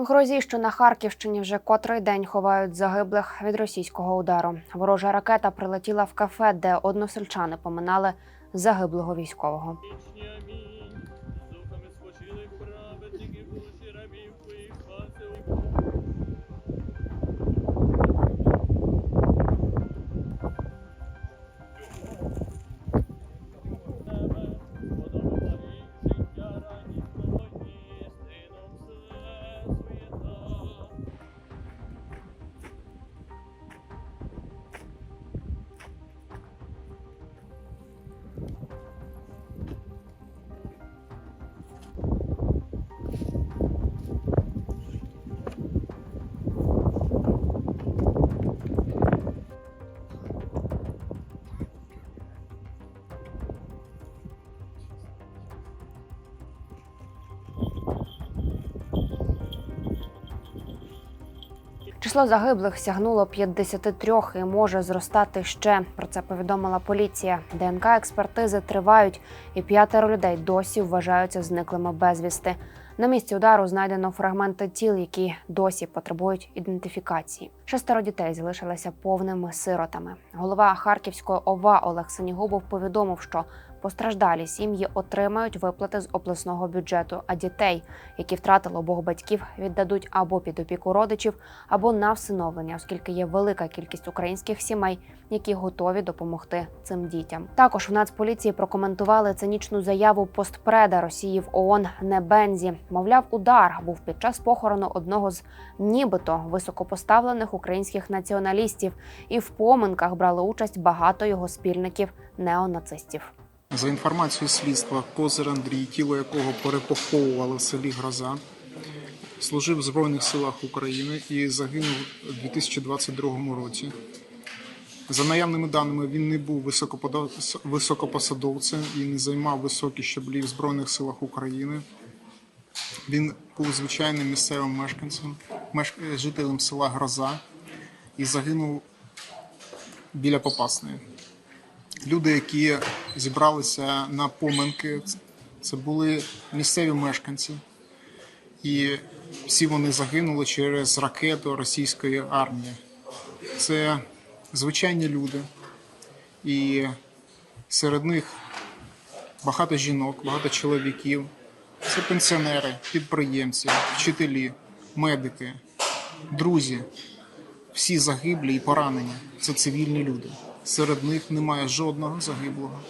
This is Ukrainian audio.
В Грозі, що на Харківщині вже котрий день ховають загиблих від російського удару. Ворожа ракета прилетіла в кафе, де односельчани поминали загиблого військового. Число загиблих сягнуло 53 і може зростати ще. Про це повідомила поліція. ДНК експертизи тривають, і п'ятеро людей досі вважаються зниклими безвісти. На місці удару знайдено фрагменти тіл, які досі потребують ідентифікації. Шестеро дітей залишилися повними сиротами. Голова Харківської ОВА Олег Синігубов повідомив, що постраждалі сім'ї отримають виплати з обласного бюджету, а дітей, які втратили обох батьків, віддадуть або під опіку родичів, або на всиновлення, оскільки є велика кількість українських сімей, які готові допомогти цим дітям. Також в Нацполіції прокоментували цинічну заяву постпреда Росії в ООН Небензі. Мовляв, удар був під час похорону одного з нібито високопоставлених українських націоналістів, і в поминках брали участь багато його спільників неонацистів. За інформацією слідства, Козир Андрій, тіло якого перепоховували в селі Гроза, служив в Збройних силах України і загинув у 2022 році. За наявними даними, він не був високопосадовцем і не займав високі щаблі в Збройних силах України. Він був звичайним місцевим мешканцем, мешк- жителем села Гроза і загинув біля Попасної. Люди, які зібралися на поминки, це були місцеві мешканці, і всі вони загинули через ракету російської армії. Це звичайні люди, і серед них багато жінок, багато чоловіків. Це пенсіонери, підприємці, вчителі, медики, друзі. Всі загиблі і поранені це цивільні люди. Серед них немає жодного загиблого.